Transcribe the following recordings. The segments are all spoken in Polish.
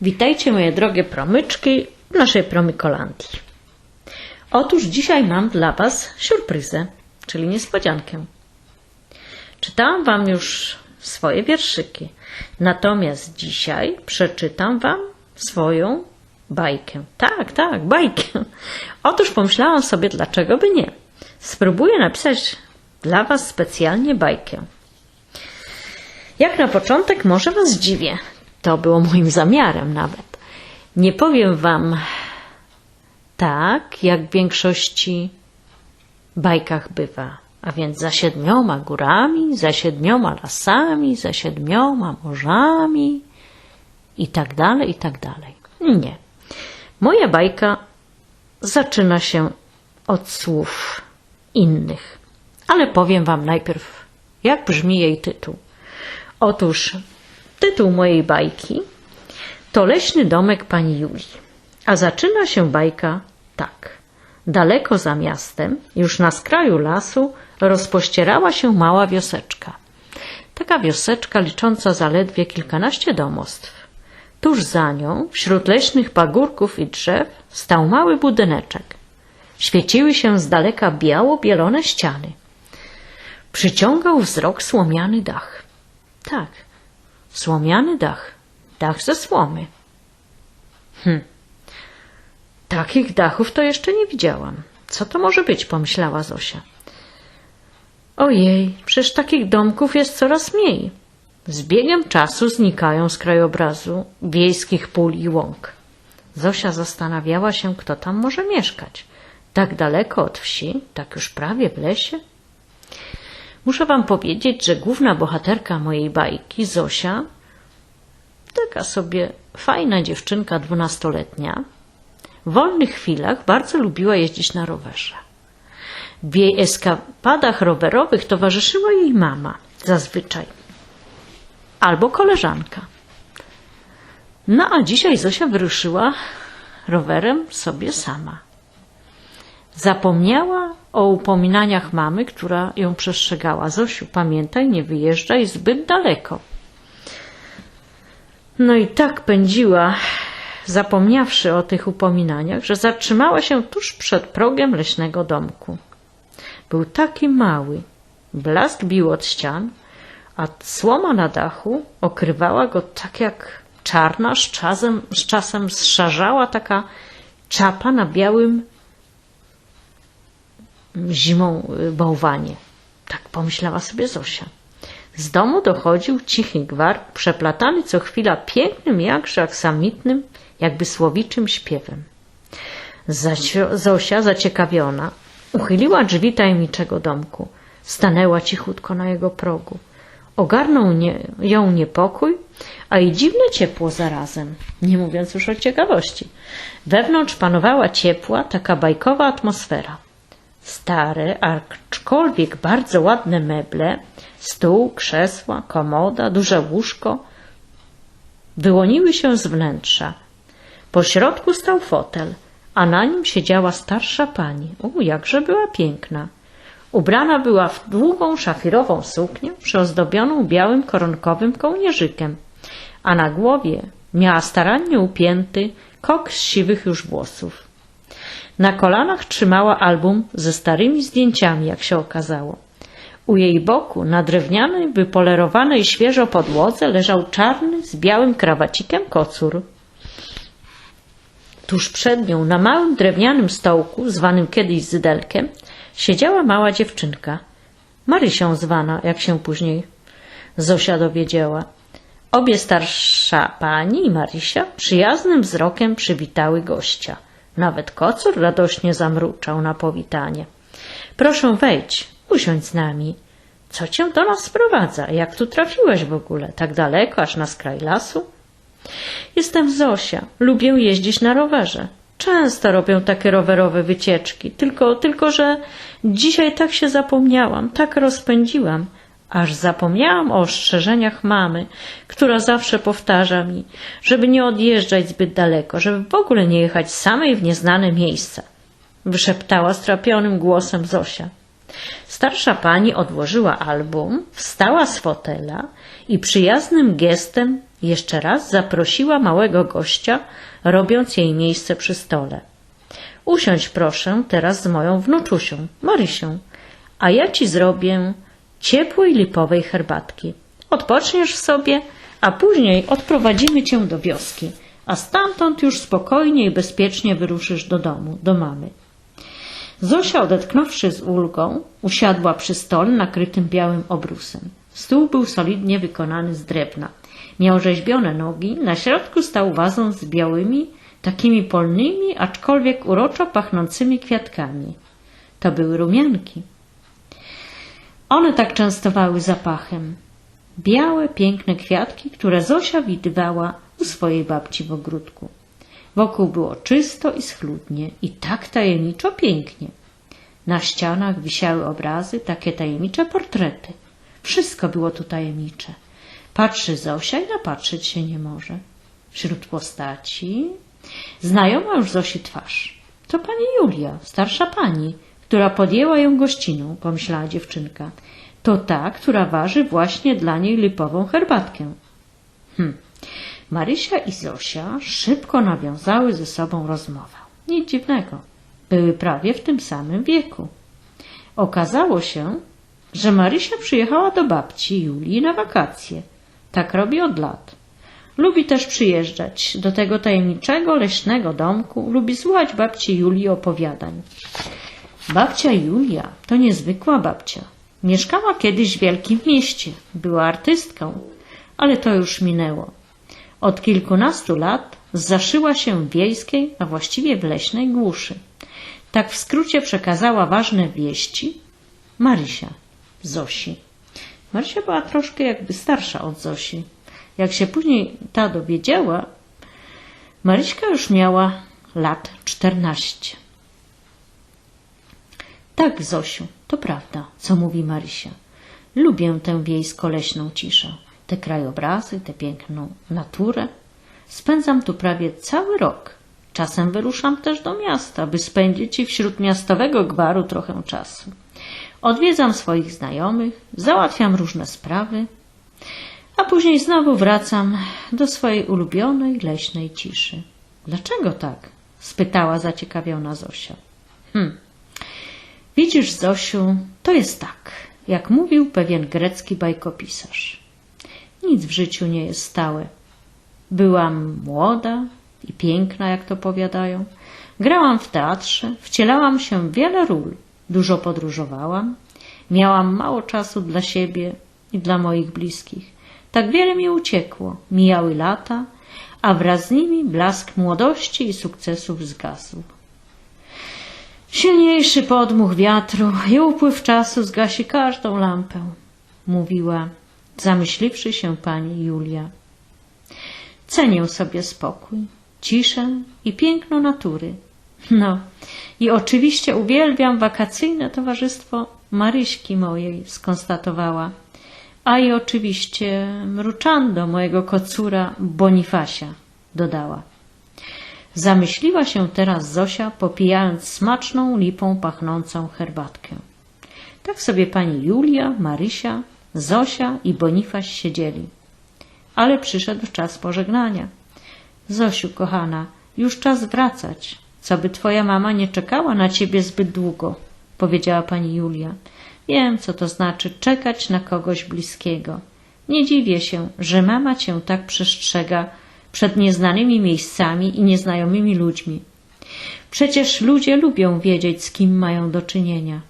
Witajcie moje drogie promyczki w naszej promikolandii. Otóż dzisiaj mam dla Was surpryzę, czyli niespodziankę. Czytałam Wam już swoje wierszyki, natomiast dzisiaj przeczytam Wam swoją bajkę. Tak, tak, bajkę. Otóż pomyślałam sobie, dlaczego by nie. Spróbuję napisać dla Was specjalnie bajkę. Jak na początek może Was zdziwię. To było moim zamiarem nawet. Nie powiem Wam tak, jak w większości bajkach bywa. A więc za siedmioma górami, za siedmioma lasami, za siedmioma morzami i tak dalej, i tak dalej. Nie. Moja bajka zaczyna się od słów innych. Ale powiem Wam najpierw, jak brzmi jej tytuł. Otóż tytuł mojej bajki to Leśny domek pani Julii. A zaczyna się bajka tak. Daleko za miastem, już na skraju lasu, rozpościerała się mała wioseczka. Taka wioseczka licząca zaledwie kilkanaście domostw. Tuż za nią, wśród leśnych pagórków i drzew, stał mały budyneczek. Świeciły się z daleka biało-bielone ściany. Przyciągał wzrok słomiany dach. Tak, słomiany dach. Dach ze słomy. Hm. Takich dachów to jeszcze nie widziałam. Co to może być? pomyślała Zosia. Ojej, przecież takich domków jest coraz mniej. Z biegiem czasu znikają z krajobrazu wiejskich pól i łąk. Zosia zastanawiała się, kto tam może mieszkać. Tak daleko od wsi, tak już prawie w lesie. Muszę wam powiedzieć, że główna bohaterka mojej bajki, Zosia, taka sobie fajna dziewczynka dwunastoletnia, w wolnych chwilach bardzo lubiła jeździć na rowerze. W jej eskapadach rowerowych towarzyszyła jej mama, zazwyczaj, albo koleżanka. No a dzisiaj Zosia wyruszyła rowerem sobie sama. Zapomniała o upominaniach mamy, która ją przestrzegała. Zosiu, pamiętaj, nie wyjeżdżaj zbyt daleko. No i tak pędziła, zapomniawszy o tych upominaniach, że zatrzymała się tuż przed progiem leśnego domku. Był taki mały, blask bił od ścian, a słoma na dachu okrywała go tak jak czarna, z czasem, z czasem zszarzała taka czapa na białym zimą y, bałwanie. Tak pomyślała sobie Zosia. Z domu dochodził cichy gwar, przeplatany co chwila pięknym, jakże aksamitnym, jakby słowiczym śpiewem. Zacio- Zosia, zaciekawiona, uchyliła drzwi tajemniczego domku. Stanęła cichutko na jego progu. Ogarnął nie, ją niepokój, a i dziwne ciepło zarazem, nie mówiąc już o ciekawości. Wewnątrz panowała ciepła, taka bajkowa atmosfera. Stare, aczkolwiek bardzo ładne meble, stół, krzesła, komoda, duże łóżko wyłoniły się z wnętrza. Po środku stał fotel, a na nim siedziała starsza pani. U, jakże była piękna. Ubrana była w długą szafirową suknię przyozdobioną białym koronkowym kołnierzykiem, a na głowie miała starannie upięty kok z siwych już włosów. Na kolanach trzymała album ze starymi zdjęciami, jak się okazało. U jej boku, na drewnianej, wypolerowanej świeżo podłodze, leżał czarny z białym krawacikiem kocur. Tuż przed nią, na małym drewnianym stołku, zwanym kiedyś zydelkiem, siedziała mała dziewczynka. Marysią zwana, jak się później Zosia dowiedziała. Obie starsza pani i Marysia przyjaznym wzrokiem przywitały gościa. Nawet kocur radośnie zamruczał na powitanie. Proszę wejdź, usiądź z nami. Co cię do nas sprowadza? Jak tu trafiłeś w ogóle? Tak daleko, aż na skraj lasu? Jestem Zosia. Lubię jeździć na rowerze. Często robię takie rowerowe wycieczki, tylko, tylko że dzisiaj tak się zapomniałam, tak rozpędziłam, aż zapomniałam o ostrzeżeniach mamy, która zawsze powtarza mi, żeby nie odjeżdżać zbyt daleko, żeby w ogóle nie jechać samej w nieznane miejsca. Wyszeptała strapionym głosem Zosia. Starsza pani odłożyła album, wstała z fotela i przyjaznym gestem Jeszcze raz zaprosiła małego gościa, robiąc jej miejsce przy stole. Usiądź proszę teraz z moją wnuczusią, Marysią, a ja ci zrobię ciepłej lipowej herbatki. Odpoczniesz sobie, a później odprowadzimy cię do wioski, a stamtąd już spokojnie i bezpiecznie wyruszysz do domu, do mamy. Zosia, odetchnąwszy z ulgą, usiadła przy stole nakrytym białym obrusem. Stół był solidnie wykonany z drewna. Miał rzeźbione nogi, na środku stał wazon z białymi, takimi polnymi, aczkolwiek uroczo pachnącymi kwiatkami. To były rumianki. One tak częstowały zapachem. Białe, piękne kwiatki, które Zosia widywała u swojej babci w ogródku. Wokół było czysto i schludnie i tak tajemniczo pięknie. Na ścianach wisiały obrazy, takie tajemnicze portrety. Wszystko było tu tajemnicze. Patrzy Zosia i napatrzeć się nie może. Wśród postaci znajoma już Zosi twarz. To pani Julia, starsza pani, która podjęła ją gościną, pomyślała dziewczynka. To ta, która waży właśnie dla niej lipową herbatkę. Hm. Marysia i Zosia szybko nawiązały ze sobą rozmowę. Nic dziwnego. Były prawie w tym samym wieku. Okazało się, że Marysia przyjechała do babci Julii na wakacje. Tak robi od lat. Lubi też przyjeżdżać do tego tajemniczego, leśnego domku. Lubi słuchać babci Julii opowiadań. Babcia Julia to niezwykła babcia. Mieszkała kiedyś w wielkim mieście. Była artystką, ale to już minęło. Od kilkunastu lat zaszyła się w wiejskiej, a właściwie w leśnej głuszy. Tak w skrócie przekazała ważne wieści Marysia, Zosi. Marysia była troszkę jakby starsza od Zosi. Jak się później ta dowiedziała, Maryśka już miała lat czternaście. Tak, Zosiu, to prawda, co mówi Marysia. Lubię tę wiejsko-leśną ciszę, te krajobrazy, tę piękną naturę. Spędzam tu prawie cały rok. Czasem wyruszam też do miasta, by spędzić i wśród miastowego gwaru trochę czasu. Odwiedzam swoich znajomych, załatwiam różne sprawy, a później znowu wracam do swojej ulubionej leśnej ciszy. Dlaczego tak? spytała zaciekawiona Zosia. Hm. Widzisz, Zosiu, to jest tak, jak mówił pewien grecki bajkopisarz. Nic w życiu nie jest stałe. Byłam młoda i piękna, jak to powiadają. Grałam w teatrze, wcielałam się w wiele ról, dużo podróżowałam, miałam mało czasu dla siebie i dla moich bliskich. Tak wiele mi uciekło, mijały lata, a wraz z nimi blask młodości i sukcesów zgasł. Silniejszy podmuch wiatru i upływ czasu zgasi każdą lampę, mówiła, zamyśliwszy się pani Julia. Cenię sobie spokój, ciszę i piękno natury. No, i oczywiście uwielbiam wakacyjne towarzystwo Maryśki mojej, skonstatowała. A i oczywiście mruczando mojego kocura Bonifasia, dodała. Zamyśliła się teraz Zosia, popijając smaczną, lipą pachnącą herbatkę. Tak sobie pani Julia, Marysia, Zosia i Bonifaś siedzieli. Ale przyszedł czas pożegnania. Zosiu, kochana, już czas wracać, co by twoja mama nie czekała na ciebie zbyt długo, powiedziała pani Julia. Wiem, co to znaczy czekać na kogoś bliskiego. Nie dziwię się, że mama cię tak przestrzega przed nieznanymi miejscami i nieznajomymi ludźmi. Przecież ludzie lubią wiedzieć, z kim mają do czynienia.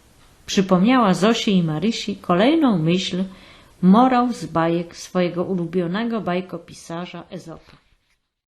Przypomniała Zosi i Marysi kolejną myśl, morał z bajek swojego ulubionego bajkopisarza Ezopa.